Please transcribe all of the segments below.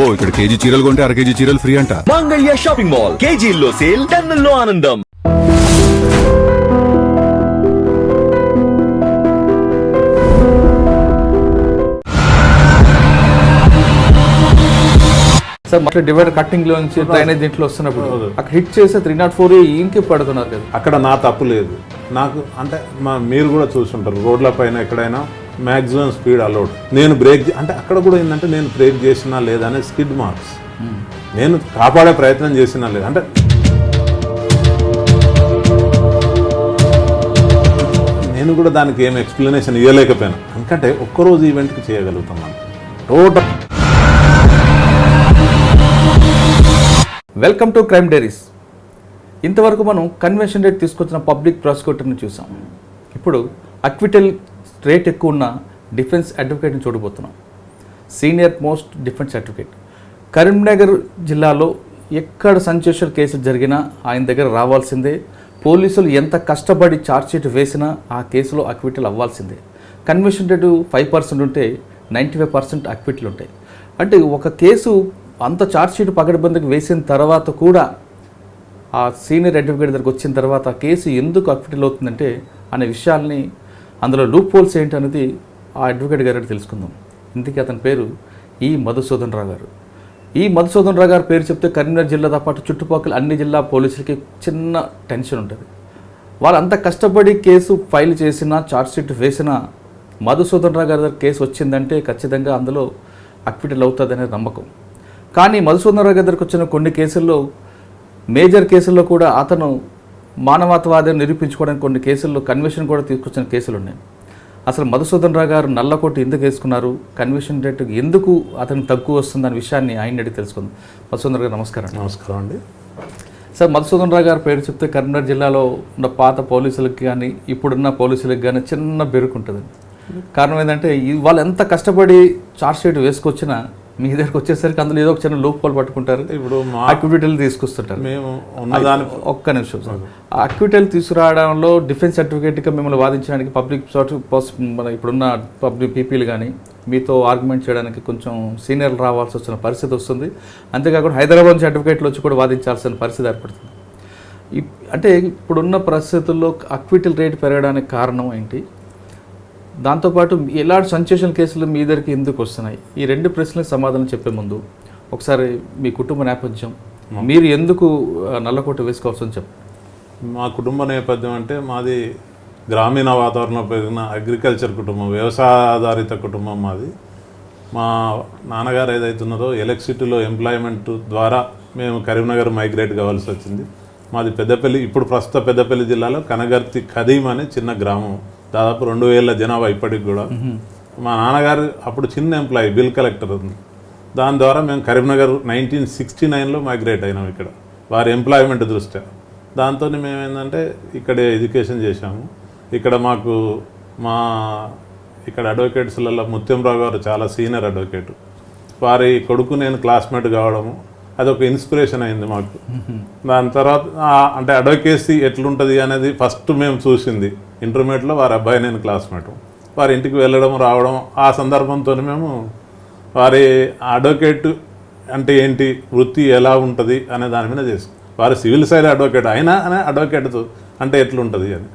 అబ్బో ఇక్కడ కేజీ చీరలు కొంటే అర కేజీ చీరలు ఫ్రీ అంట. మంగళ్య షాపింగ్ మాల్ కేజీల్లో సేల్ టన్నుల్లో ఆనందం. సార్ మొత్తం డివైడర్ కట్టింగ్లో నుంచి డ్రైనేజ్ దీంట్లో వస్తున్నప్పుడు అక్కడ హిట్ చేస్తే త్రీ నాట్ ఫోర్ ఇంకి పడుతున్నారు కదా. అక్కడ నా తప్పు లేదు. నాకు అంటే మా మీరు కూడా చూసుంటారు. రోడ్ల పైన ఎక్కడైనా మ్యాక్సిమం స్పీడ్ అలౌడ్ నేను బ్రేక్ అంటే అక్కడ కూడా ఏంటంటే నేను బ్రేక్ చేసినా లేదా అనే స్కిడ్ మార్క్స్ నేను కాపాడే ప్రయత్నం చేసినా లేదు అంటే నేను కూడా దానికి ఏం ఎక్స్ప్లెనేషన్ ఇవ్వలేకపోయాను ఎందుకంటే ఒక్కరోజు ఈవెంట్కి చేయగలుగుతాం మనం. Total welcome to crime diaries ఇంతవరకు మనం కన్వెన్షన్ రేట్ తీసుకొచ్చిన పబ్లిక్ ప్రాసిక్యూటర్ని చూసాం. ఇప్పుడు అక్విటల్ రేట్ ఎక్కువ ఉన్న డిఫెన్స్ అడ్వకేట్ని చూడబోతున్నాం. Senior most defence advocate Karimnagar జిల్లాలో ఎక్కడ సంచేశ్వర్ కేసులు జరిగినా ఆయన దగ్గర రావాల్సిందే. పోలీసులు ఎంత కష్టపడి ఛార్జ్షీట్ వేసినా ఆ కేసులో అక్విటల్ అవ్వాల్సిందే. కన్విషన్ రేటు ఫైవ్ పర్సెంట్ ఉంటే నైంటీ ఫైవ్ పర్సెంట్ అక్విట్లు ఉంటాయి. అంటే ఒక కేసు అంత ఛార్జ్షీట్ పగడబందుకు వేసిన తర్వాత కూడా ఆ సీనియర్ అడ్వకేట్ దగ్గరకు వచ్చిన తర్వాత ఆ కేసు ఎందుకు అక్విటల్ అవుతుందంటే అనే విషయాల్ని అందులో లూప్ హోల్స్ ఏంటి అనేది ఆ అడ్వకేట్ గారు తెలుసుకుందాం. ఇందుకే అతని పేరు ఈ మధుసూదన్ రావు గారు. ఈ మధుసూదన్ రావు గారి పేరు చెప్తే కరీంనగర్ జిల్లాతో పాటు చుట్టుపక్కల అన్ని జిల్లా పోలీసులకి చిన్న టెన్షన్ ఉంటుంది. వాళ్ళు అంత కష్టపడి కేసు ఫైల్ చేసినా చార్జ్షీట్ వేసినా మధుసూదన్ రావు గారి దగ్గర కేసు వచ్చిందంటే ఖచ్చితంగా అందులో అక్విటల్ అవుతుంది నమ్మకం. కానీ మధుసూదన్ రావు గారి దగ్గరకు వచ్చిన కొన్ని కేసుల్లో మేజర్ కేసుల్లో కూడా అతను మానవతావాదం నిరూపించుకోవడానికి కొన్ని కేసుల్లో కన్వెషన్ కూడా తీసుకొచ్చిన కేసులు ఉన్నాయి అసలు మధుసూదన్ రావు గారు నల్లకోట ఎందుకు వేసుకున్నారు? కన్వెషన్ రేటు ఎందుకు అతనికి తక్కువ వస్తుంది అనే విషయాన్ని ఆయన అడిగి తెలుసుకుందాం. మధుసూదన్ గారు నమస్కారం నమస్కారం అండి. సార్ మధుసూదన్ రావు గారి పేరు చెప్తే కరీంనగర్ జిల్లాలో ఉన్న పాత పోలీసులకు కానీ ఇప్పుడున్న పోలీసులకు కానీ చిన్న బెరుకు ఉంటుంది కారణం ఏంటంటే వాళ్ళు ఎంత కష్టపడి చార్జ్ షీట్ వేసుకొచ్చినా మీ దగ్గరకు వచ్చేసరికి అందులో ఏదో ఒక చిన్న లూప్ పాలు పట్టుకుంటారు. ఇప్పుడు అక్విటీలు తీసుకొస్తుంటారు. మేము ఉన్నదాని ఒక్క నిమిషం సార్. ఆ అక్విటల్ తీసుకురావడంలో డిఫెన్స్ సర్టిఫికేట్గా మిమ్మల్ని వాదించడానికి పబ్లిక్ మన ఇప్పుడున్న పబ్లిక్ పీపీలు కానీ మీతో ఆర్గ్యుమెంట్ చేయడానికి కొంచెం సీనియర్లు రావాల్సి వచ్చిన పరిస్థితి వస్తుంది. అంతేకాకుండా హైదరాబాద్ నుంచి అడ్వకేట్లు వచ్చి కూడా వాదించాల్సిన పరిస్థితి ఏర్పడుతుంది. అంటే ఇప్పుడున్న పరిస్థితుల్లో అక్విటల్ రేట్ పెరగడానికి కారణం ఏంటి? దాంతోపాటు ఎలాంటి సంచేషన్ కేసులు మీ దగ్గరికి ఎందుకు వస్తున్నాయి? ఈ రెండు ప్రశ్నలకు సమాధానం చెప్పే ముందు ఒకసారి మీ కుటుంబ నేపథ్యం. మీరు ఎందుకు నల్లకోట వేసుకోవాల్సి చెప్పు. మా కుటుంబ నేపథ్యం అంటే మాది గ్రామీణ వాతావరణంలో పెరిగిన అగ్రికల్చర్ కుటుంబం వ్యవసాయ ఆధారిత కుటుంబం మాది. మా నాన్నగారు ఏదైతే ఉన్నదో ఎలక్ట్రిసిటీలో ఎంప్లాయ్మెంట్ ద్వారా మేము కరీంనగర్ మైగ్రేట్ కావాల్సి వచ్చింది. మాది పెద్దపల్లి ఇప్పుడు ప్రస్తుత పెద్దపల్లి జిల్లాలో కనగర్తి ఖదీం అనే చిన్న గ్రామం. దాదాపు రెండు వేల జనాభా ఇప్పటికి కూడా. మా నాన్నగారు అప్పుడు చిన్న ఎంప్లాయీ బిల్ కలెక్టర్ ఉంది. దాని ద్వారా మేము కరీంనగర్ నైన్టీన్ సిక్స్టీ నైన్లో మైగ్రేట్ అయినాం ఇక్కడ వారి ఎంప్లాయ్మెంట్ దృష్ట్యా. దాంతో మేము ఏంటంటే ఇక్కడే ఎడ్యుకేషన్ చేశాము. ఇక్కడ మాకు మా ఇక్కడ అడ్వకేట్స్లలో ముత్యంరావు గారు చాలా సీనియర్ అడ్వకేట్ వారి కొడుకు నేను క్లాస్మేట్ కావడము అదొక ఇన్స్పిరేషన్ అయింది మాకు. దాని తర్వాత అంటే అడ్వకేసీ ఎట్లుంటుంది అనేది ఫస్ట్ మేము చూసింది. ఇంటర్మీడియట్లో వారి అబ్బాయి నేను క్లాస్మేట్ వారి ఇంటికి వెళ్ళడం రావడం ఆ సందర్భంతో మేము వారి అడ్వకేట్ అంటే ఏంటి వృత్తి ఎలా ఉంటుంది అనే దాని మీద చేసి వారి సివిల్ సైడ్ అడ్వకేట్ అయినా అనే అడ్వకేట్తో అంటే ఎట్లుంటుంది అని.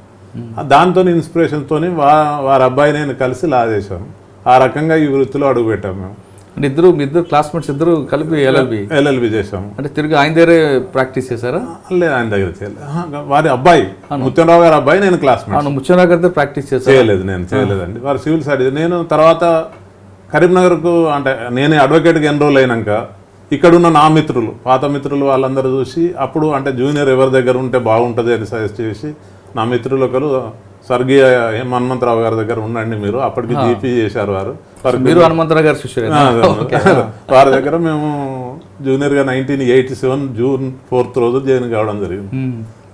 దాంతో ఇన్స్పిరేషన్తో వా వారి అబ్బాయి నేను కలిసి లా చేశాను ఆ రకంగా ఈ వృత్తిలో అడుగుపెట్టాము మేము. అంటే ఇద్దరు మీ ఇద్దరు క్లాస్మేట్స్ ఇద్దరు కలిపి ఎల్ఎల్బి ఎల్ఎల్బి చేశాము. అంటే తిరిగి ఆయన దగ్గరే ప్రాక్టీస్ చేశారా? లేదు ఆయన దగ్గర చేయలేదు. వారి అబ్బాయి ముత్యంరావు గారి అబ్బాయి నేను క్లాస్మేట్ ముచ్చనగర్ దగ్గర ప్రాక్టీస్ చేశారా? చేయలేదు నేను చేయలేదండి. వారు సివిల్ సైడ్ నేను తర్వాత కరీంనగర్కు అంటే నేనే అడ్వకేట్కి ఎన్రోల్ అయినాక ఇక్కడున్న నా మిత్రులు పాత మిత్రులు వాళ్ళందరూ చూసి అప్పుడు అంటే జూనియర్ ఎవరి దగ్గర ఉంటే బాగుంటుంది అని సజెస్ట్ చేసి నా మిత్రులు ఒకరు స్వర్గీయ హనుమంతరావు గారి దగ్గర ఉండండి మీరు. అప్పటికి జీపీ చేశారు వారు. మీరు హనుమంతరావు గారు శిష్యులు. వారి దగ్గర మేము జూనియర్గా nineteen eighty seven June fourth రోజు జాయిన్ కావడం జరిగింది.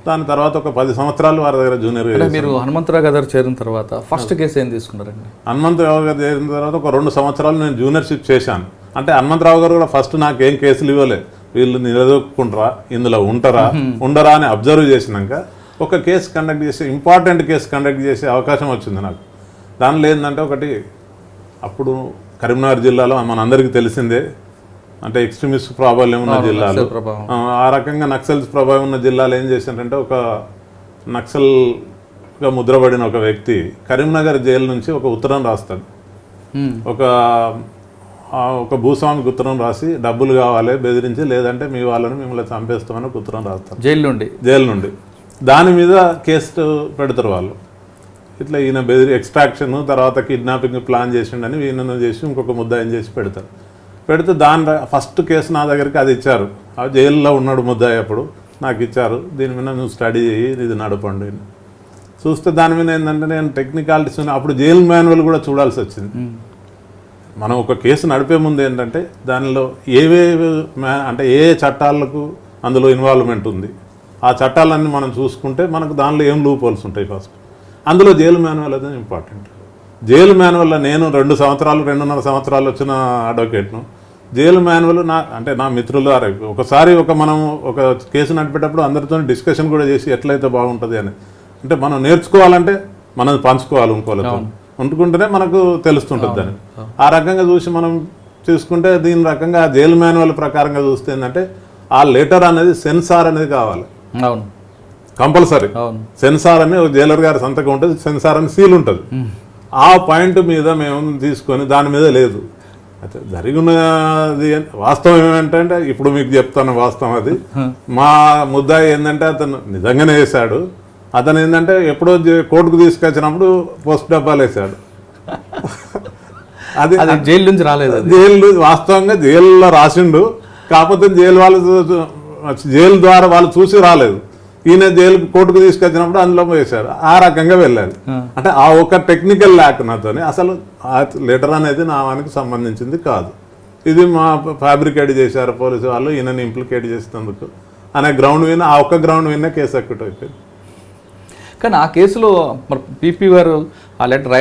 దాని తర్వాత ఒక పది సంవత్సరాలు వారి దగ్గర జూనియర్గా అంటే మీరు హనుమంతరావు గారు చేరిన తర్వాత ఫస్ట్ కేసు ఏం తీసుకున్నారండి? హనుమంతరావు గారు చేరిన తర్వాత ఒక రెండు సంవత్సరాలు నేను జూనియర్షిప్ చేశాను. అంటే హనుమంతరావు గారు కూడా ఫస్ట్ నాకేం కేసులు ఇవ్వలే. వీళ్ళు నిలదొక్కుంటారా ఇందులో ఉంటారా ఉండరా అని అబ్జర్వ్ చేసినాక ఒక కేసు కండక్ట్ చేసి ఇంపార్టెంట్ కేసు కండక్ట్ చేసే అవకాశం వచ్చింది నాకు. దానిలో ఏంటంటే ఒకటి అప్పుడు కరీంనగర్ జిల్లాలో మనందరికీ తెలిసిందే. అంటే ఎక్స్ట్రీమిస్ట్ ప్రాబల్యం ఉన్న జిల్లాలు? ప్రభావం. ఆ, రకంగా నక్సల్స్ ప్రభావం ఉన్న జిల్లాలు ఏం చేశారంటే ఒక నక్సల్గా ముద్రపడిన ఒక వ్యక్తి కరీంనగర్ జైలు నుంచి ఒక ఉత్తరం రాస్తాడు. ఒక ఒక భూస్వామికి ఉత్తరం రాసి డబ్బులు కావాలి బెదిరించి లేదంటే మీ వాళ్ళని మిమ్మల్ని చంపేస్తామని ఉత్తరం రాస్తారు జైలు నుండి? జైలు నుండి. దాని మీద కేసు పెడతారు వాళ్ళు. ఇట్లా ఈయన బెదిరి ఎక్స్ట్రాక్షన్ తర్వాత కిడ్నాపింగ్ ప్లాన్ చేసిండని ఈయనను చేసి ఇంకొక ముద్దాయిని చేసి పెడతారు పెడితే దాని ఫస్ట్ కేసు నా దగ్గరికి అది ఇచ్చారు ఆ జైల్లో ఉన్నాడు ముద్దాయి అప్పుడు నాకు ఇచ్చారు దీని మీద నువ్వు స్టడీ చేయి ఇది నడపండి. చూస్తే దాని మీద ఏంటంటే నేను టెక్నికాలిటీస్. అప్పుడు జైలు మాన్యువల్ కూడా చూడాల్సి వచ్చింది మనం ఒక కేసు నడిపే ముందు ఏంటంటే దానిలో ఏవేవి మ్యా- అంటే ఏ చట్టాలకు అందులో ఇన్వాల్వ్మెంట్ ఉంది ఆ చట్టాలన్నీ మనం చూసుకుంటే మనకు దానిలో ఏం లూప్ హోల్స్ ఉంటాయి ఫస్ట్ అందులో జైలు మాన్యువల్ అనేది ఇంపార్టెంట్. జైలు మాన్యువల్లో నేను రెండు సంవత్సరాలు రెండున్నర సంవత్సరాలు వచ్చిన అడ్వకేట్ను. జైలు మాన్యువల్ నా అంటే నా మిత్రులు ఒకసారి ఒక మనం ఒక కేసు నడిపేటప్పుడు అందరితో డిస్కషన్ కూడా చేసి ఎట్లయితే బాగుంటుంది అని. అంటే మనం నేర్చుకోవాలంటే మనం పంచుకోవాలి ఇంకోళ్ళతో. వండుకుంటేనే మనకు తెలుస్తుంటుంది దాన్ని. ఆ రకంగా చూసి మనం చూసుకుంటే దీని రకంగా జైలు మాన్యువల్ ప్రకారంగా చూస్తే ఏంటంటే ఆ లెటర్ అనేది సెన్సార్ అనేది కావాలి. అవును. కంపల్సరీ. సెన్సార్ అని జైలర్ గారి సంతకం ఉంటుంది సెన్సార్ అని సీల్ ఉంటుంది. ఆ పాయింట్ మీద మేము తీసుకొని దాని మీద లేదు. అయితే జరిగినది వాస్తవం ఏమంటే ఇప్పుడు మీకు చెప్తాను వాస్తవం అది. మా ముద్దాయి ఏంటంటే అతను నిజంగానే వేశాడు. అతను ఏంటంటే ఎప్పుడో కోర్టుకు తీసుకొచ్చినప్పుడు పోస్ట్ డబ్బాలు వేశాడు. అది అది జైలు నుంచి రాలేదు జైలు వాస్తవంగా జైల్లో రాసిండు. కాకపోతే జైలు వాళ్ళు జైలు ద్వారా వాళ్ళు చూసి రాలేదు. ఈయన జైలు కోర్టుకు తీసుకొచ్చినప్పుడు అందులో వేశారు. ఆ రకంగా వెళ్ళారు అంటే ఆ ఒక టెక్నికల్ ల్యాక్ నాతోని అసలు ఆ లెటర్ అనేది నా వానికి సంబంధించింది కాదు. ఇది మా ఫ్యాబ్రికేట్ చేశారు పోలీసు వాళ్ళు ఈయనని ఇంప్లికేట్ చేసినందుకు. అనే గ్రౌండ్ విన్న ఆ ఒక్క గ్రౌండ్ విన్న కేసు అక్యూట్ అయిపోయింది. కానీ ఆ కేసులో మరి పీపీ గారు ఆ లెటర్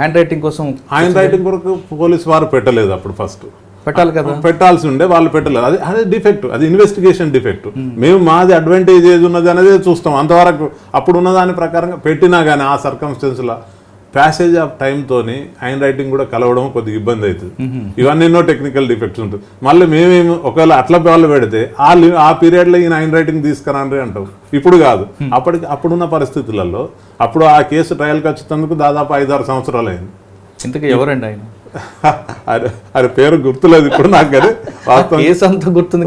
హ్యాండ్ రైటింగ్ కోసం ఆయన రైటింగ్ కొరకు పోలీసు వారు పెట్టలేదు అప్పుడు ఫస్ట్ పెట్టాలి కదా. పెట్టాల్సి ఉండే వాళ్ళు పెట్టలేదు అది అదే డిఫెక్ట్ అది ఇన్వెస్టిగేషన్ డిఫెక్ట్ మేము మాది అడ్వాంటేజ్ ఏది ఉన్నది అనేది చూస్తాం. అంతవరకు అప్పుడు ఉన్న దాని ప్రకారంగా పెట్టినా కానీ ఆ సర్కమ్స్టెన్స్లో ప్యాసేజ్ ఆఫ్ తోని హ్యాండ్ రైటింగ్ కూడా కలవడం కొద్దిగా ఇబ్బంది అవుతుంది. ఇవన్నీ ఎన్నో టెక్నికల్ డిఫెక్ట్స్ ఉంటుంది మళ్ళీ మేమేమి ఒకవేళ అట్లా వాళ్ళు పెడితే ఆ ఆ పీరియడ్లో ఈయన హ్యాండ్ రైటింగ్ తీసుకురండి అంటాం. ఇప్పుడు కాదు. అప్పటికి అప్పుడున్న పరిస్థితులలో అప్పుడు ఆ కేసు ట్రయల్కి వచ్చేందుకు దాదాపు ఐదారు సంవత్సరాలు అయింది. ఇంతకీ ఎవరండి ఆయన? అరే అరే పేరు గుర్తులేదు ఇప్పుడు నాకు కానీ వాస్తవం కేసు అంతా గుర్తుంది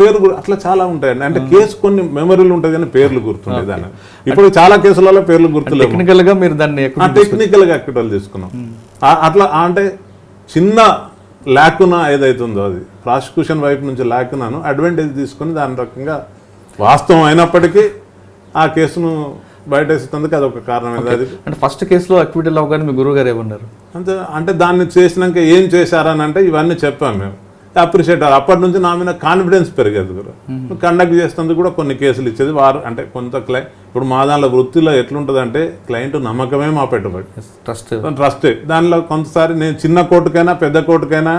పేరు అట్లా చాలా ఉంటాయండి. అంటే కేసు కొన్ని మెమరీలు ఉంటాయి కానీ పేర్లు గుర్తుండే దాని ఇప్పుడు చాలా కేసులలో పేర్లు గుర్తులేవు. టెక్నికల్గా మీరు దాన్ని టెక్నికల్గా అక్విటల్ తీసుకున్నాం. అట్లా అంటే చిన్న ల్యాకున ఏదైతుందో అది. ప్రాసిక్యూషన్ వైపు నుంచి ల్యాకునాను అడ్వాంటేజ్ తీసుకుని దాని రకంగా వాస్తవం అయినప్పటికీ ఆ కేసును బయటేసేందుకు అది ఒక కారణం. అది అంటే ఫస్ట్ కేసులో అక్విటల్ అవ్వగానే మీ గురువు గారు ఏమన్నారు? అంతే అంటే దాన్ని చేసినాక ఏం చేశారని అంటే ఇవన్నీ చెప్పాం మేము. అప్రిషియేట్ అప్పటి నుంచి నా మీద కాన్ఫిడెన్స్ పెరిగేది కూడా. కండక్ట్ చేసినందుకు కూడా కొన్ని కేసులు ఇచ్చేది వారు అంటే కొంత క్లై ఇప్పుడు మా దానిలో వృత్తిలో ఎట్లుంటుంది అంటే క్లయింట్ నమ్మకమే మా పెట్టుబడి. ట్రస్ట్ ట్రస్టే దానిలో కొంతసారి నేను చిన్న కోర్టుకైనా పెద్ద కోర్టుకైనా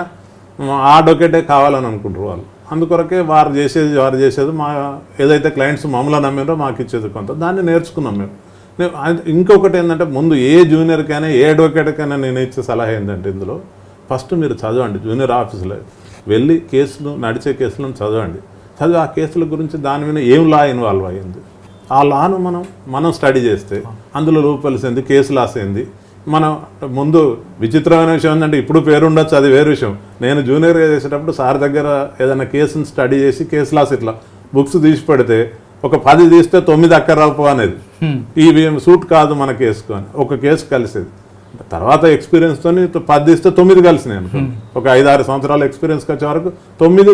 ఆ అడ్వకేటే కావాలని అనుకుంటారు వాళ్ళు. అందుకొరకే వారు చేసేది వారు చేసేది మా ఏదైతే క్లయింట్స్ మమ్మల్ని నమ్మినో మాకు ఇచ్చేది కొంత. దాన్ని నేర్చుకున్నాం మేము. ఇంకొకటి ఏంటంటే ముందు ఏ జూనియర్కైనా ఏ అడ్వకేట్కైనా నేను ఇచ్చే సలహా ఏంటంటే ఇందులో ఫస్ట్ మీరు చదవండి జూనియర్ ఆఫీసులో వెళ్ళి కేసులు నడిచే కేసులను చదవండి. చదివి ఆ కేసుల గురించి దాని మీద ఏం లా ఇన్వాల్వ్ అయ్యింది? ఆ లాను మనం మనం స్టడీ చేస్తే అందులో లోపలిసింది కేసు లాస్ అయింది. మనం ముందు విచిత్రమైన విషయం ఏంటంటే ఇప్పుడు పేరు ఉండొచ్చు అది వేరే విషయం. నేను జూనియర్గా చేసేటప్పుడు సార్ దగ్గర ఏదైనా కేసుని స్టడీ చేసి కేసు లాస్ ఇట్లా బుక్స్ తీసి పెడితే ఒక పది తీస్తే తొమ్మిది అక్కరాపు అనేది. ఏం సూట్ కాదు మన కేసుకు అని. ఒక కేసు కలిసేది. తర్వాత ఎక్స్పీరియన్స్తో పది తీస్తే తొమ్మిది కలిసినాయి అనుకో. ఒక ఐదు ఆరు సంవత్సరాల ఎక్స్పీరియన్స్కి వచ్చే వరకు తొమ్మిది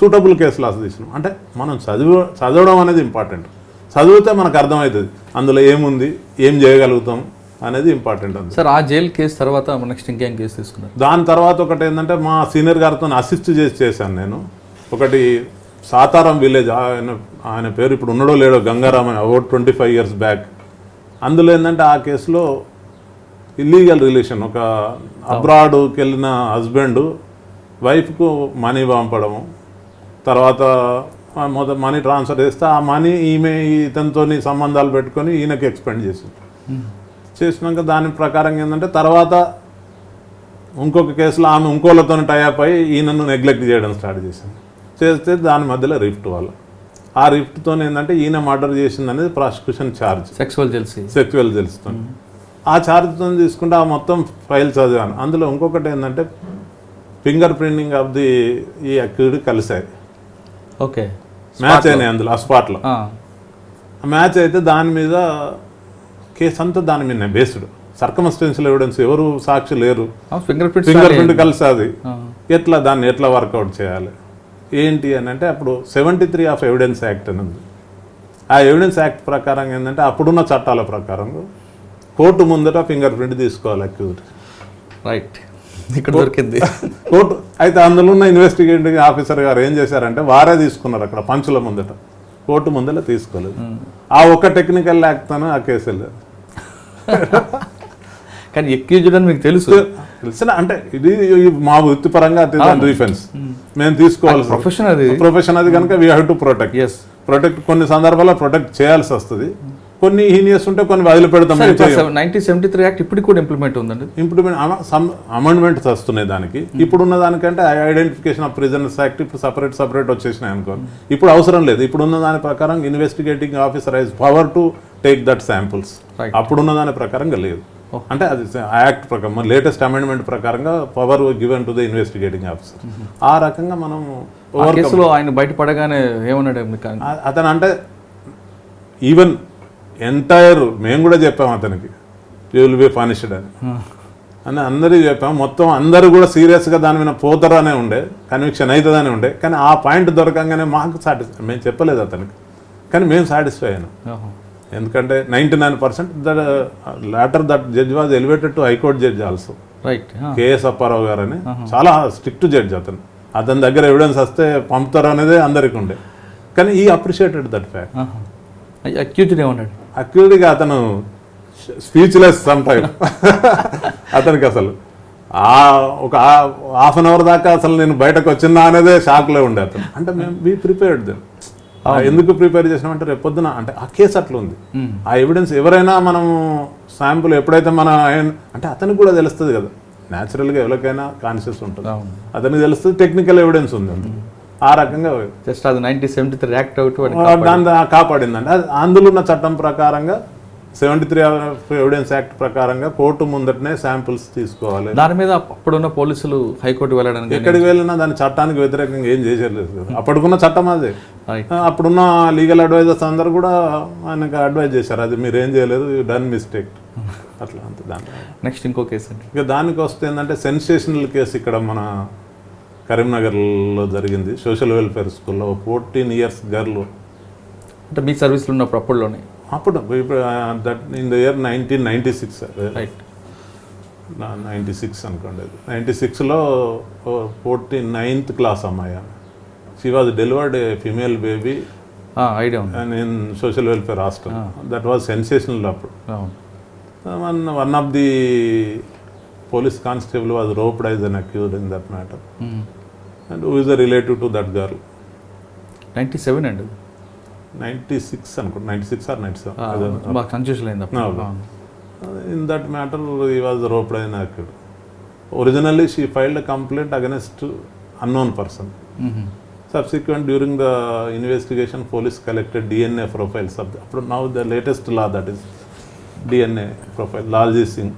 సూటబుల్ కేసు లాస్ తీసినాం. అంటే మనం చదివ చదవడం అనేది ఇంపార్టెంట్ చదివితే మనకు అర్థమవుతుంది. అందులో ఏముంది? ఏం చేయగలుగుతాం? అనేది ఇంపార్టెంట్ అంది సార్ ఆ జైలు కేసు తర్వాత నెక్స్ట్ ఇంకేం కేసు తీసుకున్నారు? దాని తర్వాత ఒకటి ఏంటంటే మా సీనియర్ గారితో అసిస్ట్ చేసి చేశాను నేను. ఒకటి సాతారం విలేజ్ ఆయన ఆయన పేరు ఇప్పుడు ఉన్నాడో లేడో గంగారాం అని about twenty five years back. అందులో ఏంటంటే ఆ కేసులో ఇల్లీగల్ రిలేషన్ ఒక అబ్రాడ్కి వెళ్ళిన హస్బెండ్ వైఫ్కు మనీ పంపడము. తర్వాత మొదట మనీ ట్రాన్స్ఫర్ చేస్తే ఆ మనీ ఈమె ఇతనితో సంబంధాలు పెట్టుకొని ఈయనకి ఎక్స్పెండ్ చేసింది. చేసినాక దాని ప్రకారం ఏంటంటే తర్వాత ఇంకొక కేసులో ఆమె ఇంకోళ్ళతో టైప్ అయ్యి ఈయనను నెగ్లెక్ట్ చేయడం స్టార్ట్ చేసింది. చేస్తే దాని మధ్యలో రిఫ్ట్ వాళ్ళు. ఆ రిఫ్ట్తో ఏంటంటే ఈయన మర్డర్ చేసింది అనేది prosecution charge sexual jealousy sexual తెలుస్తుంది ఆ ఛార్జ్తో తీసుకుంటే ఆ మొత్తం ఫైల్ చదివాను. అందులో ఇంకొకటి ఏంటంటే ఫింగర్ ప్రింటింగ్ ఆఫ్ ది ఈ అక్యూడ్ కలిసాయి ఓకే మ్యాచ్ అయినాయి అందులో ఆ స్పాట్లో మ్యాచ్ అయితే దాని మీద కేసు అంతా దాని మీద బేస్డ్. సర్కమస్టెన్షియల్ ఎవిడెన్స్ ఎవరు సాక్షి లేరు. ఫింగర్ ప్రింట్స్ ఫింగర్ ప్రింట్ కలిసి అది ఎట్లా దాన్ని ఎట్లా వర్కౌట్ చేయాలి? ఏంటి అని అంటే అప్పుడు seventy three of evidence act అని ఉంది. ఆ ఎవిడెన్స్ యాక్ట్ ప్రకారం ఏంటంటే అప్పుడున్న చట్టాల ప్రకారం కోర్టు ముందట ఫింగర్ ప్రింట్ తీసుకోవాలి అక్యూజ్ రైట్ ఇక్కడ దొరికింది. కోర్టు అయితే అందులో ఉన్న ఇన్వెస్టిగేటింగ్ ఆఫీసర్ గారు ఏం చేశారంటే వారే తీసుకున్నారు అక్కడ పంచుల ముందట. కోర్టు ముందర తీసుకోలేదు. ఆ ఒక్క టెక్నికల్ యాక్ట్తోనే ఆ కేసు వెళ్ళారు. కానీ ఎక్యూజ్డ్ అని మీకు తెలుసు. తెలిసిన? అంటే ఇది మా వృత్తిపరంగా డిఫెన్స్ మేము తీసుకోవాలి ప్రొఫెషన్ అది. ప్రొఫెషన్ అది కనుక we have to protect yes protect కొన్ని సందర్భాల్లో ప్రొటెక్ట్ చేయాల్సి వస్తుంది. కొన్ని హీనియస్ ఉంటే కొన్ని వదిలిపెడతాం నైన్టీన్ సెవెంటీ త్రీ యాక్ట్ ఇప్పటికి కూడా ఇంప్లిమెంట్ ఉందండి? ఇంప్లిమెంట్ అమెండ్మెంట్స్ వస్తున్నాయి దానికి. ఇప్పుడున్న దానికంటే ఐడెంటిఫికేషన్ ఆఫ్ ప్రిజనర్స్ యాక్ట్ ఇప్పుడు సపరేట్ సపరేట్ వచ్చేసినాయి అనుకో ఇప్పుడు అవసరం లేదు. ఇప్పుడున్న దాని ప్రకారం investigating officer has power to take that samples. అప్పుడున్న దాని ప్రకారంగా లేదు. అంటే అది యాక్ట్ ప్రకారం లేటెస్ట్ అమెండ్మెంట్ ప్రకారంగా power given to the investigating officer. ఆ రకంగా మనం కేసులో ఆయన బయటపడగానే ఏమన్నాడు అతను అంటే ఈవెన్ ఎంటైర్ మేము కూడా చెప్పాం అతనికి యూ విల్ బి పనిష్డ్ అని. అని అందరికీ చెప్పాం. మొత్తం అందరూ కూడా సీరియస్గా దాని మీద పోతారు అనే ఉండే కన్విక్షన్ అవుతుందనే ఉండే. కానీ ఆ పాయింట్ దొరకంగానే మాకు సాటిస్ఫై మేము చెప్పలేదు అతనికి. కానీ మేము సాటిస్ఫై అయినాం. ఎందుకంటే ninety nine percent that later that judge was elevated to high court judge also. Right KS Apparao garu అని చాలా స్ట్రిక్ట్ జడ్జ్ అతను. అతని దగ్గర ఎవిడెన్స్ వస్తే పంపుతారు అనేది అందరికీ ఉండే కానీ ఈ అప్రిషియేటెడ్ దట్ ఫ్యాక్ట్ అక్యూజ్డ్ ఏమన్నాడు అతను స్పీచ్లెస్ సమ్ టైం అతనికి అసలు. ఆ ఒక హాఫ్ అన్ అవర్ దాకా అసలు నేను బయటకు వచ్చినా అనేదే షాక్లో ఉండే అతను. అంటే మేము బీ ప్రిపేర్డ్ దెన్ ఎందుకు ప్రిపేర్ చేసినామంటే రేపు పొద్దున అంటే ఆ కేసు అట్లా ఉంది ఆ ఎవిడెన్స్ ఎవరైనా మనం శాంపుల్ ఎప్పుడైతే మన అంటే అతనికి కూడా తెలుస్తుంది కదా. న్యాచురల్గా ఎవరికైనా కాన్షియస్ ఉంటుంది. అతనికి తెలుస్తుంది టెక్నికల్ ఎవిడెన్స్ ఉంది. ఆ రకంగా జస్ట్ అది nineteen seventy three act out దాన్ని దా- కాపాడిందండి. అది అందులో ఉన్న చట్టం ప్రకారంగా సెవెంటీ త్రీ ఎవిడెన్స్ యాక్ట్ ప్రకారంగా కోర్టు ముందటనే శాంపిల్స్ తీసుకోవాలి. దాని మీద అప్పుడున్న పోలీసులు హైకోర్టు వెళ్ళడానికి ఎక్కడికి వెళ్ళినా దాని చట్టానికి వ్యతిరేకంగా ఏం చేసేయలేదు కదా. అప్పటికున్న చట్టం అదే. అప్పుడున్న లీగల్ అడ్వైజర్స్ అందరు కూడా ఆయనకు అడ్వైజ్ చేశారు. అది మీరు ఏం చేయలేదు డన్ మిస్టేక్ అట్లా అంత దాంట్లో నెక్స్ట్ ఇంకో కేసు అండి. ఇక దానికి వస్తే ఏంటంటే సెన్సేషనల్ కేసు ఇక్కడ మన కరీంనగర్లో జరిగింది. సోషల్ వెల్ఫేర్ స్కూల్లో ఫోర్టీన్ ఇయర్స్ గర్ల్ అంటే మీ సర్వీస్లో ఉన్నప్పుడు అప్పుడులోనే అప్పుడు that in the year nineteen ninety six right ninety six అనుకోండి. నైంటీ సిక్స్లో ఫోర్టీన్ నైన్త్ క్లాస్ అమ్మాయి she was delivered a female baby idea and in social welfare hostel that was sensational అప్పుడు. One one of the police constable was roped as an accused in that matter and who is the relative to that girl ninety seven అండి. Ninety six అనుకుంటా ninety six or ninety seven బాగా confusion అయింది అప్పుడు. In that matter ఈ was roped అయిన accused originally she filed complaint against unknown person hmm. Subsequent, during the investigation, police collected DNA profiles of the, appudu now the latest law that is DNA profile, Lalji Singh.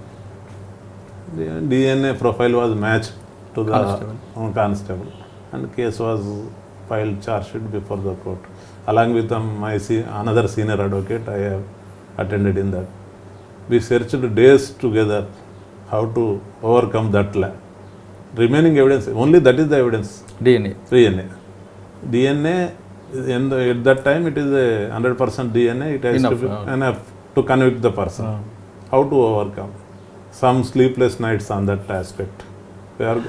The DNA profile was matched to the Constable. uh, constable and case was filed Along with um, my se- another senior advocate, I have attended in that. We searched days together how to overcome that la- remaining evidence, only that is the evidence. DNA DNA. DNA, in the, at that time, it is a hundred percent DNA. It has Enough, to be uh. enough to convict the person. How to overcome? Some sleepless nights on that aspect. We are,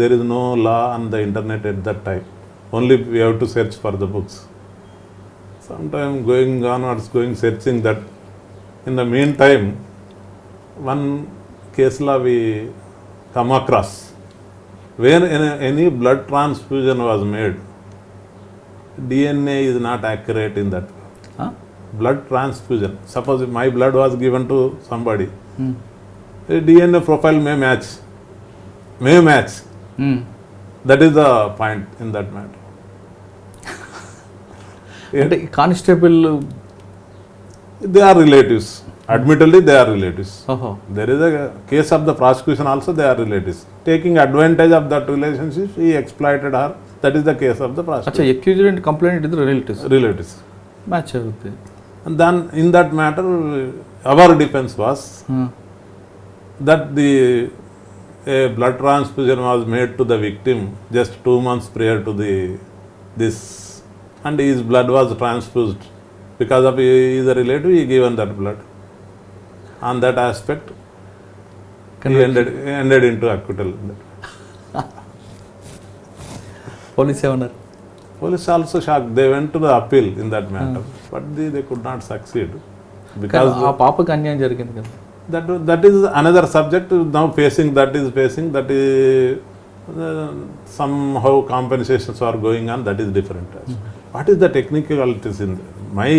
there is no law on the internet at that time. Only we have to search for the books. Sometime going onwards, going searching that. In the meantime, one case law we come across where any, blood transfusion was made, DNA is not accurate in that. Blood transfusion. Suppose if my blood was given to somebody, a DNA profile may match, may match hmm. That is the point in that matter అంటే constable they are relatives admittedly they are relatives ఓహో there is a case of the prosecution also they are relatives taking advantage of that relationship he exploited her that is the case of the అచ్చా prosecution accused and complaint ఇద్దరు relatives relatives match అవుతుంది and then in that matter our defense was that the a blood transfusion was made to the victim just two months prior to the this and his blood was transfused because of he is a relative he given that blood on that aspect he ended, ended into acquittal police ఏమన్నారు police also shocked they went to the appeal in that matter but they, they could not succeed because ఆ పాపకి అన్యాయం జరిగింది కదా that that is another subject now facing that is facing that is uh, somehow compensations are going on that is different what is the technicalities in my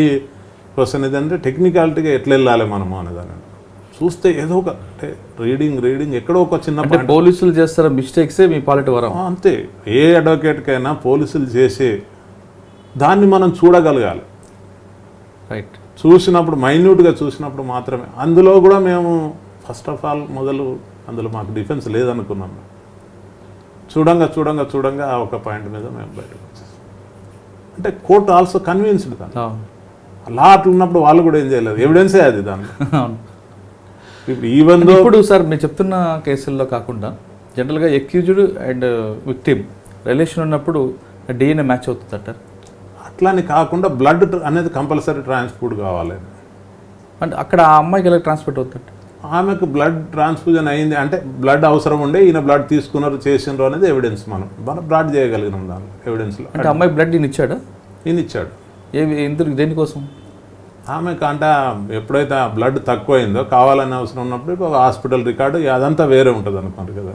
question ఏంటంటే టెక్నికాలిటీగా ఎట్లా వెళ్ళాలి మనము అనేదాన్ని చూస్తే ఏదో ఒక అంటే రీడింగ్ రీడింగ్ ఎక్కడో ఒక చిన్న పోలీసులు చేస్తారా మిస్టేక్సే మీ పాలిటి వరం? అంతే. ఏ అడ్వకేట్కైనా పోలీసులు చేసే దాన్ని మనం చూడగలగాలి. రైట్ చూసినప్పుడు మైన్యూట్గా చూసినప్పుడు మాత్రమే. అందులో కూడా మేము ఫస్ట్ ఆఫ్ ఆల్ మొదలు అందులో మాకు డిఫెన్స్ లేదనుకున్నాం. చూడంగా చూడంగా చూడంగా ఆ ఒక పాయింట్ మీద మేము బయటకు వచ్చేసాం. అంటే కోర్టు ఆల్సో కన్విన్స్డ్ దాన్ని. అలా అట్లా ఉన్నప్పుడు వాళ్ళు కూడా ఏం చేయలేదు. ఎవిడెన్సే అది దాన్ని ఇప్పుడు ఈవెన్ ఇప్పుడు సార్ మీరు చెప్తున్న కేసుల్లో కాకుండా జనరల్గా ఎక్యూజ్డ్ అండ్ విక్టిమ్ రిలేషన్ ఉన్నప్పుడు డిఎన్ఏ మ్యాచ్ అవుతుంది అంటారు అట్లాని కాకుండా బ్లడ్ అనేది కంపల్సరీ ట్రాన్స్పోర్ట్ కావాలి. అంటే అక్కడ ఆ అమ్మాయికి ఎలా ట్రాన్స్పోర్ట్ అవుతుంది ఆమెకు బ్లడ్ ట్రాన్స్ఫ్యూజన్ అయింది అంటే బ్లడ్ అవసరం ఉండే ఈయన బ్లడ్ తీసుకున్నారు చేసినారు అనేది ఎవిడెన్స్ మనం. మనం బ్లడ్ చేయగలిగినాం దానిలో ఎవిడెన్స్లో అంటే అమ్మాయి బ్లడ్ ఈయన ఇచ్చాడా? ఈయన ఇచ్చాడు. ఏవి ఎందుకు దేనికోసం? ఆమెకు అంటే ఎప్పుడైతే ఆ బ్లడ్ తక్కువైందో కావాలని అవసరం ఉన్నప్పుడు ఒక హాస్పిటల్ రికార్డు అదంతా వేరే ఉంటుంది అనుకోండి కదా.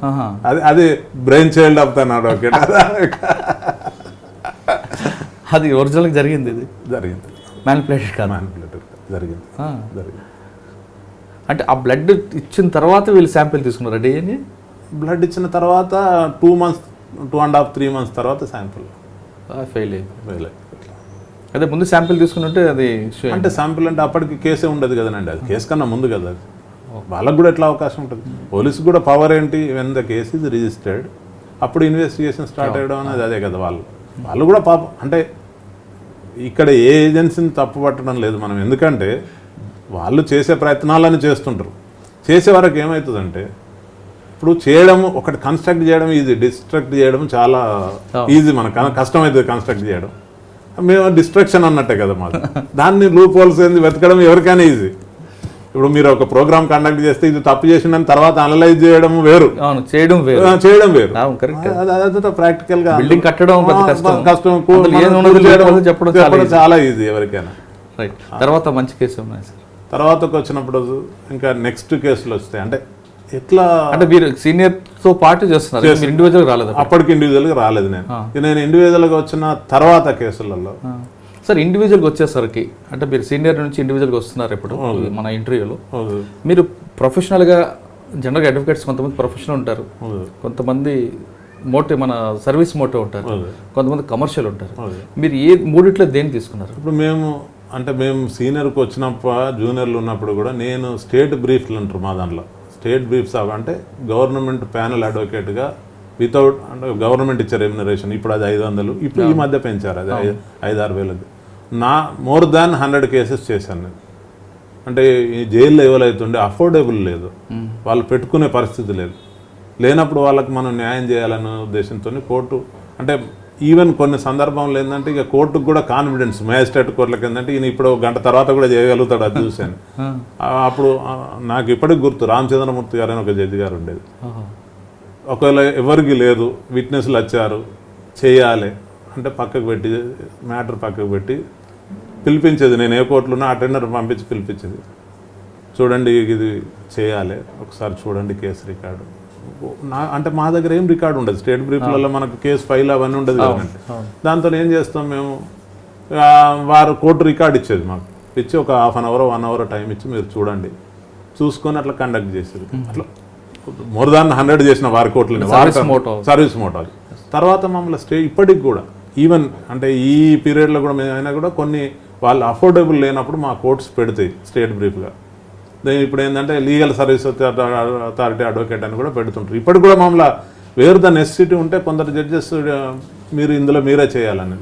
అది అది brain child of the advocate అది ఒరిజినల్గా జరిగింది ఇది? జరిగింది. మ్యానిపులేటెడ్ కాదు. మ్యానిపులేటర్ జరిగింది. జరిగింది. అంటే ఆ బ్లడ్ ఇచ్చిన తర్వాత వీళ్ళు శాంపిల్ తీసుకున్నారు డిఎన్ఏ బ్లడ్ ఇచ్చిన తర్వాత two months two and half three months తర్వాత శాంపుల్ ఫెయిల్ అయింది అదే ముందు శాంపిల్ తీసుకుని అది అయింది. అంటే శాంపుల్ అంటే అప్పటికి కేసే ఉండదు కదండి. అది కేసు కన్నా ముందు కదా. అది వాళ్ళకు కూడా ఎట్లా అవకాశం ఉంటుంది? పోలీసు కూడా పవర్ ఏంటి? When the case is registered అప్పుడు ఇన్వెస్టిగేషన్ స్టార్ట్ అయ్యడం అనేది అదే కదా వాళ్ళు. వాళ్ళు కూడా పాపం అంటే ఇక్కడ ఏ ఏజెన్సీని తప్పు పట్టడం లేదు మనం. ఎందుకంటే వాళ్ళు చేసే ప్రయత్నాలని చేస్తుంటారు. చేసే వరకు ఏమవుతుందంటే ఇప్పుడు చేయడం ఒకటి కన్స్ట్రక్ట్ చేయడం ఈజీ డిస్ట్రక్ట్ చేయడం చాలా ఈజీ మనకు కష్టం అవుతుంది కన్స్ట్రక్ట్ చేయడం. మేము డిస్ట్రక్షన్ అన్నట్టే కదా మాది. దాన్ని లూప్ హోల్స్ ఏంది వెతకడం ఎవరికైనా ఈజీ ఇప్పుడు మీరు ఒక ప్రోగ్రామ్ కండక్ట్ చేస్తే ఇది తప్పు చేసిందని తర్వాత అనలైజ్ చేయడం వేరు. చేయడం వేరు. చేయడం వేరు. అదంతా ప్రాక్టికల్గా Building కట్టడం కష్టం. చెప్పడం. చాలా ఈజీ ఎవరికైనా. రైట్ తర్వాత మంచి కేసు ఉన్నాయి సార్ తర్వాతకు వచ్చినప్పుడు ఇంకా నెక్స్ట్ కేసులు వస్తాయి. అంటే ఎట్లా అంటే మీరు సీనియర్తో పాటు చేస్తున్నారు. మీరు ఇండివిజువల్ రాలేదు అప్పటికి ఇండివిజువల్గా రాలేదు నేను. నేను ఇండివిజువల్గా వచ్చిన తర్వాత కేసులలో సార్ ఇండివిజువల్గా వచ్చేసరికి అంటే మీరు సీనియర్ నుంచి ఇండివిజువల్గా వస్తున్నారు ఇప్పుడు మన ఇంటర్వ్యూలో మీరు ప్రొఫెషనల్గా జనరల్గా అడ్వకేట్స్ కొంతమంది ప్రొఫెషనల్ ఉంటారు. కొంతమంది మోటివ్ మన సర్వీస్ మోటివ్ ఉంటారు. కొంతమంది కమర్షియల్ ఉంటారు. మీరు ఏ మూడిట్లో దేన్ని తీసుకున్నారు? ఇప్పుడు మేము అంటే మేము సీనియర్కి వచ్చినప్పుడు జూనియర్లు ఉన్నప్పుడు కూడా నేను స్టేట్ బ్రీఫ్లు అంటారు మా దాంట్లో. స్టేట్ బ్రీఫ్స్ అంటే గవర్నమెంట్ ప్యానల్ అడ్వకేట్గా వితౌట్ అంటే గవర్నమెంట్ ఇచ్చే రెమ్యునరేషన్. ఇప్పుడు అది ఐదు వందలు ఇప్పుడు ఈ మధ్య పెంచారు అది ఐదు ఆరు వేలది. నా మోర్ దాన్ హండ్రెడ్ కేసెస్ చేశాను నేను. అంటే ఈ జైల్లో ఎవరైతుండే అఫోర్డబుల్ లేదు. వాళ్ళు పెట్టుకునే పరిస్థితి లేదు. లేనప్పుడు వాళ్ళకి మనం న్యాయం చేయాలనే ఉద్దేశంతో కోర్టు అంటే ఈవెన్ కొన్ని సందర్భంలో ఏంటంటే ఇక కోర్టుకు కూడా కాన్ఫిడెన్స్ మ్యాజిస్ట్రేట్ కోర్టులకు ఏంటంటే ఈయన ఇప్పుడు గంట తర్వాత కూడా చేయగలుగుతాడు అది చూశాను. అప్పుడు నాకు ఇప్పటికి గుర్తు రామచంద్రమూర్తి గారు అని ఒక జడ్జి గారు ఉండేది. ఒకవేళ ఎవరికి లేదు విట్నెస్లు వచ్చారు చేయాలి అంటే పక్కకు పెట్టి మ్యాటర్ పక్కకు పెట్టి పిలిపించేది. నేను ఏ కోర్టులో ఉన్నా అటెండర్ పంపించి పిలిపించేది. చూడండి ఇది చేయాలి ఒకసారి చూడండి కేసు రికార్డు. నా అంటే మా దగ్గర ఏం రికార్డు ఉండదు. స్టేట్ బ్రీఫ్లలో మనకు కేసు ఫైల్ అవన్నీ ఉండదు కదండి. దాంతో ఏం చేస్తాం మేము? వారు కోర్టు రికార్డు ఇచ్చేది మాకు. ఇచ్చి ఒక half an hour one hour time ఇచ్చి మీరు చూడండి. చూసుకొని అట్లా కండక్ట్ చేసేది. అట్లా మోర్ దాన్ హండ్రెడ్ చేసిన వారి motto. Service motor. తర్వాత మమ్మల్ని స్టే ఇప్పటికి కూడా ఈవెన్ అంటే ఈ పీరియడ్లో కూడా మేము అయినా కూడా కొన్ని వాళ్ళు అఫోర్డబుల్ లేనప్పుడు మా కోర్ట్స్ పెడతాయి స్టేట్ బ్రీఫ్గా. ఇప్పుడు ఏంటంటే లీగల్ సర్వీస్ అథారిటీ అడ్వకేట్ అని కూడా పెడుతుంటారు. ఇప్పటికి కూడా మమ్మల్ని వేరు ద నెసిటీ ఉంటే కొందరు జడ్జెస్ మీరు ఇందులో మీరే చేయాలని.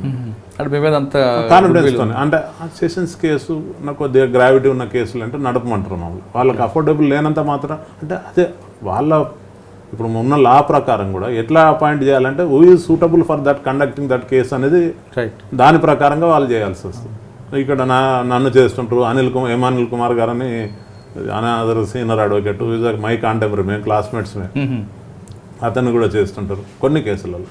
కాన్ఫిడెన్స్ అంటే సెషన్స్ కేసు నాకు కొద్దిగా గ్రావిటీ ఉన్న కేసులు అంటే నడపమంటారు మామూలు వాళ్ళకి అఫోర్డబుల్ లేనంత మాత్రం అంటే అదే వాళ్ళ ఇప్పుడు ఉన్న లా ప్రకారం కూడా ఎట్లా అపాయింట్ చేయాలంటే who is suitable for that conducting that case అనేది దాని ప్రకారంగా వాళ్ళు చేయాల్సి వస్తుంది. ఇక్కడ నా నన్ను చేస్తుంటారు అనిల్ కుమార్ ఎం అనిల్ కుమార్ గారని another senior advocate my contemporary మేము క్లాస్మేట్స్ మేము. అతను కూడా చేస్తుంటారు కొన్ని కేసులలో.